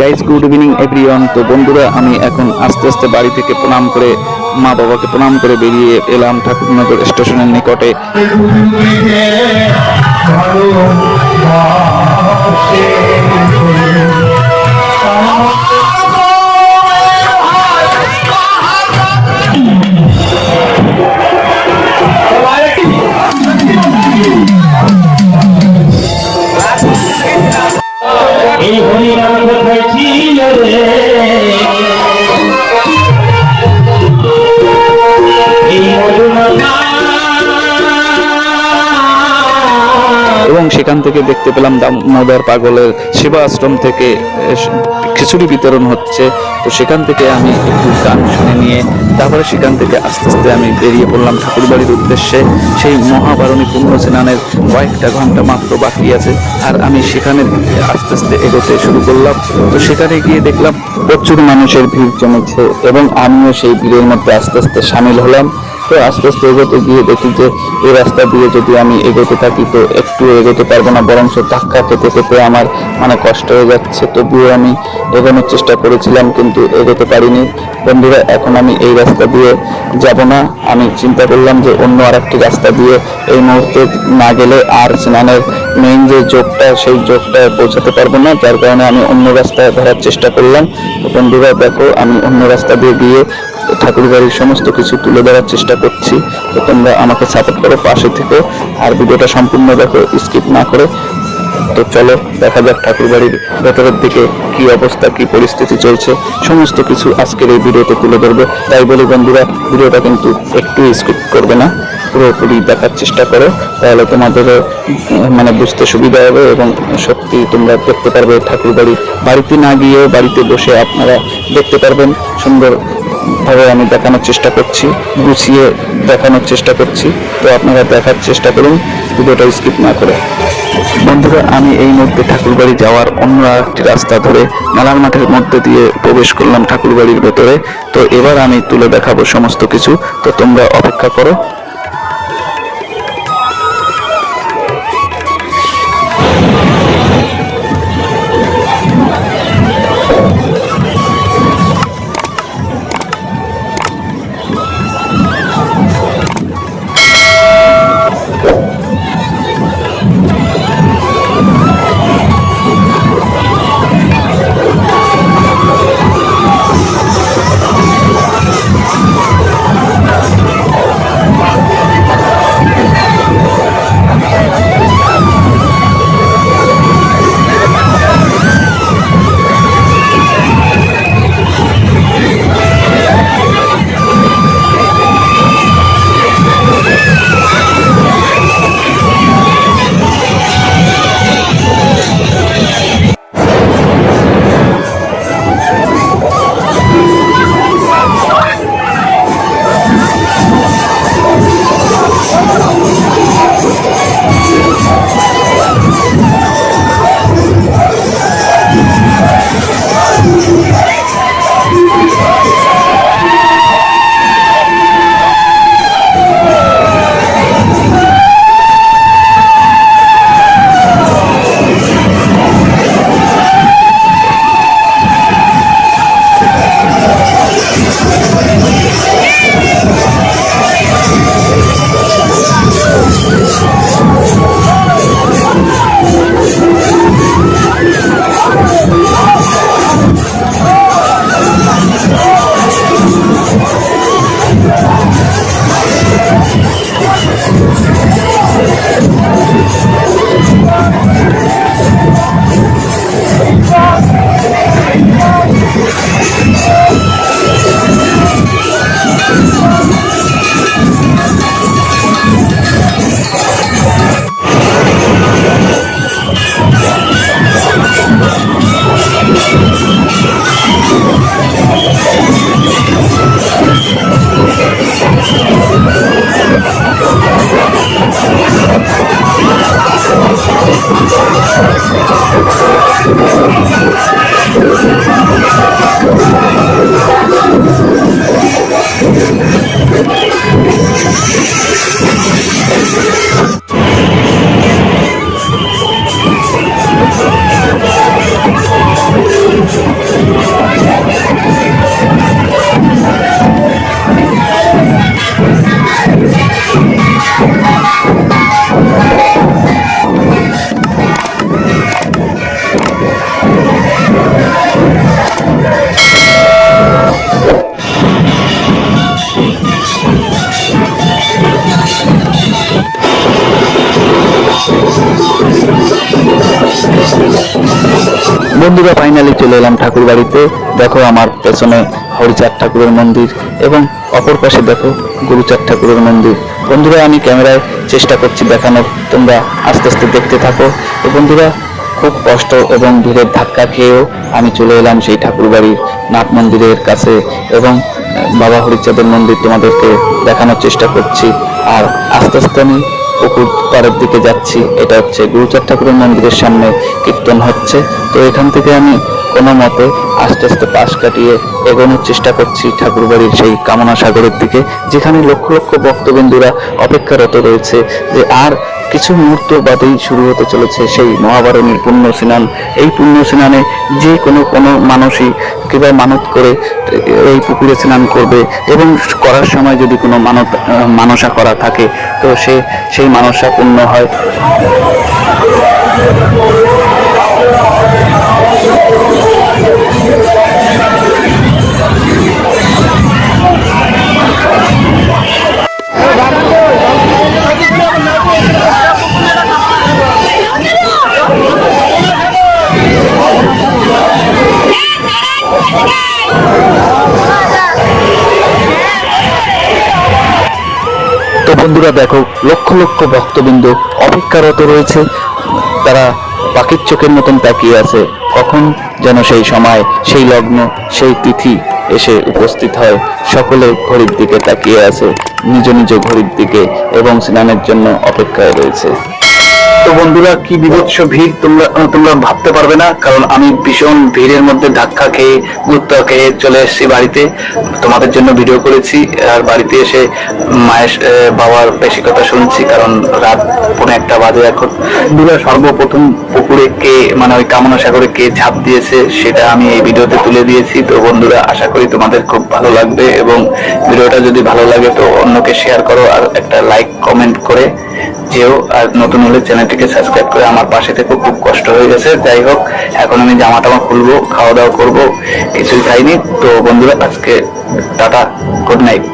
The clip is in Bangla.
গাইজ গুড ইভিনিং এভরিওয়ান তো বন্ধুরা, আমি এখন আস্তে আস্তে বাড়ি থেকে প্রণাম করে মা বাবাকে প্রণাম করে বেরিয়ে এলাম ঠাকুরনগর স্টেশনের নিকটে। হরিনাম কোথায় ছিল রে। সেখান থেকে দেখতে পেলাম দামোদর পাগলের সেবা আশ্রম থেকে খিচুড়ি বিতরণ হচ্ছে। তো সেখান থেকে আমি একটু গান শুনে নিয়ে, তারপরে সেখান থেকে আস্তে আস্তে আমি বেরিয়ে পড়লাম ঠাকুরবাড়ির উদ্দেশ্যে। সেই মহাবারণী পূর্ণ স্নানের কয়েকটা ঘণ্টা মাত্র বাকি আছে, আর আমি সেখানে আস্তে আস্তে এগোতে শুরু করলাম। তো সেখানে গিয়ে দেখলাম প্রচুর মানুষের ভিড় জমেছে, এবং আমিও সেই ভিড়ের মধ্যে আস্তে আস্তে সামিল হলাম। তো আস্তে আস্তে এগোতে গিয়ে দেখি যে এই রাস্তা দিয়ে যদি আমি এগোতে থাকি তো একটু এগোতে পারব না বরং ধাক্কা খেতে খেতে আমার মানে কষ্ট হয়ে যাচ্ছে। তবুও আমি এগোনোর চেষ্টা করেছিলাম কিন্তু এগোতে পারিনি। বন্ধুরা, এখন আমি এই রাস্তা দিয়ে যাব না। আমি চিন্তা করলাম যে অন্য আর একটি রাস্তা দিয়ে এই মুহূর্তে না গেলে আর স্নানের মেইন যে যোগটা, সেই যোগটায় পৌঁছাতে পারব না। যার কারণে আমি অন্য রাস্তায় ধরার চেষ্টা করলাম। বন্ধুরা, দেখো, আমি অন্য রাস্তা দিয়ে গিয়ে ঠাকুর বাড়ির সমস্ত কিছু তুলে ধরার চেষ্টা করছি। তো তোমরা আমাকে সাপোর্ট করো পাশে থেকে। আর ভিডিওটা সম্পূর্ণ দেখো স্কিপ না করে। তো চলো, দেখা যাক ঠাকুর বাড়ির ভেতরের দিকে কি অবস্থা, কি পরিস্থিতি চলছে। সমস্ত কিছু আজকের এই ভিডিওতে তুলে ধরবে। তাই বলে বন্ধুরা, ভিডিওটা কিন্তু একটু স্কিপ করবে না। পুরোপুরি দেখার চেষ্টা করো। তাহলে তোমাদের মানে বুঝতে সুবিধা হবে এবং সত্যি তোমরা দেখতে পারবে ঠাকুর বাড়ি বাড়িতে না গিয়েও বাড়িতে বসে আপনারা দেখতে পারবেন সুন্দর ভাবে আমি দেখানোর চেষ্টা করছি, গুছিয়ে দেখানোর চেষ্টা করছি। তো আপনারা দেখার চেষ্টা করুন, ভিডিওটা স্কিপ না করে। বন্ধুরা, আমি এই মুহূর্তে ঠাকুরবাড়ি যাওয়ার অন্য একটি রাস্তা ধরে মেলার মাঠের মধ্যে দিয়ে প্রবেশ করলাম ঠাকুরবাড়ির ভেতরে। তো এবার আমি তুলে দেখাবো সমস্ত কিছু। তো তোমরা অপেক্ষা করো। বন্ধুরা ফাইনালি চলে এলাম ঠাকুর বাড়িতে দেখো আমার পেছনে হরিচাঁদ ঠাকুরের মন্দির এবং অপর পাশে দেখো গুরুচাঁদ ঠাকুরের মন্দির। বন্ধুরা, আমি ক্যামেরায় চেষ্টা করছি দেখানোর। তোমরা আস্তে আস্তে দেখতে থাকো। তো বন্ধুরা, খুব কষ্ট এবং ভিড়ের ধাক্কা খেয়েও আমি চলে এলাম সেই ঠাকুর বাড়ির নাট মন্দিরের কাছে এবং বাবা হরিচাঁদের মন্দির তোমাদেরকে দেখানোর চেষ্টা করছি। আর আস্তে আস্তে আমি পুকুর পাড়ের দিকে যাচ্ছি। এটা হচ্ছে গুরুচার ঠাকুরের মন্দিরের সামনে কীর্তন হচ্ছে। তো এখান থেকে আমি কোনো মতে আস্তে আস্তে পাশ কাটিয়ে এগোনোর চেষ্টা করছি ঠাকুর বাড়ির সেই কামনা সাগরের দিকে, যেখানে লক্ষ লক্ষ ভক্তবিন্দুরা অপেক্ষারত রয়েছে যে আর কিছু মুহূর্ত বাদেই শুরু হতে চলেছে সেই মহাবারণীর পুণ্য স্নান। এই পুণ্য স্নানে যে কোনো কোনো মানুষই কিংবা মানত করে এই পুকুরে স্নান করবে এবং করার সময় যদি কোনো মানত মানসা করা থাকে তো সে সেই মানসা পূর্ণ হয়। তো বন্ধুরা দেখো, লক্ষ লক্ষ ভক্তবৃন্দ অপেক্ষারত রয়েছে। তারা পাখির চোখের মতন তাকিয়ে আছে। কখন যেন সেই সময়, সেই লগ্ন, সেই তিথি এসে উপস্থিত হয়। সকলে ঘড়ির দিকে তাকিয়ে আছে, নিজ নিজ ঘড়ির দিকে এবং স্নানের জন্য অপেক্ষায় রয়েছে। তো বন্ধুরা, কি বিভৎস ভিড় তোমরা তোমরা ভাবতে পারবে না, কারণ আমি ভীষণ ভিড়ের মধ্যে ধাক্কা খেয়ে গুত্তা খেয়ে চলে এসেছি বাড়িতে। তোমাদের জন্য ভিডিও করেছি, আর বাড়িতে এসে মায়ের বাবার বেশি কথা শুনছি, কারণ রাত পৌনে একটা বাজে এখন। বন্ধুরা, সর্বপ্রথম পুকুরে কে মানে ওই কামনা সাগরে কে ঝাঁপ দিয়েছে, সেটা আমি এই ভিডিওতে তুলে দিয়েছি। তো বন্ধুরা, আশা করি তোমাদের খুব ভালো লাগবে, এবং ভিডিওটা যদি ভালো লাগে, তো অন্যকে শেয়ার করো, আর একটা লাইক কমেন্ট করে যেও আর নতুন হলে চ্যানেলটিকে সাবস্ক্রাইব করে আমার পাশে থেকে, খুব কষ্ট হয়ে গেছে। যাই হোক, এখন আমি জামা টামা খুলবো, খাওয়া দাওয়া করব, কিছুই খাইনি। তো বন্ধুরা, আজকে টাটা গুড নাইট